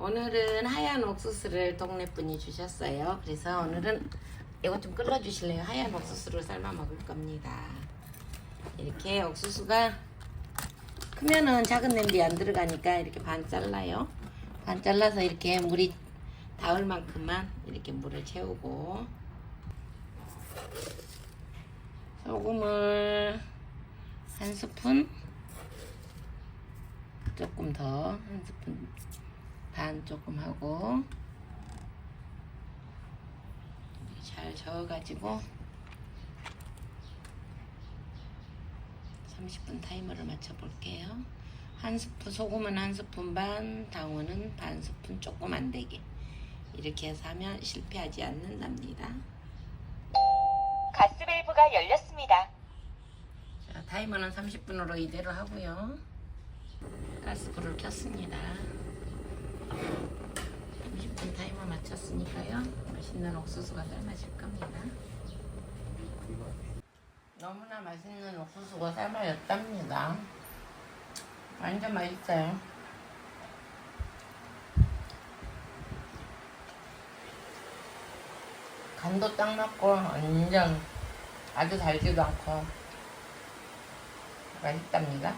오늘은 하얀 옥수수를 동네 분이 주셨어요. 그래서 오늘은 이거 좀 끓여 주실래요? 하얀 옥수수를 삶아 먹을 겁니다. 이렇게 옥수수가 크면은 작은 냄비 안 들어가니까 이렇게 반 잘라요. 반 잘라서 이렇게 물이 닿을 만큼만 이렇게 물을 채우고 소금을 한 스푼 조금 더 한 스푼 반 조금 하고 잘 저어가지고 30분 타이머를 맞춰 볼게요. 한 스푼 소금은 한 스푼 반, 당원은 반 스푼 조금 안 되게 이렇게 해서 하면 실패하지 않는답니다. 가스밸브가 열렸습니다. 자, 타이머는 30분으로 이대로 하고요. 가스불을 켰습니다. 30분 타이머 맞췄으니까요. 맛있는 옥수수가 삶아질 겁니다. 너무나 맛있는 옥수수가 삶아졌답니다. 완전 맛있어요. 간도 딱 맞고 완전 아주 달지도 않고 맛있답니다.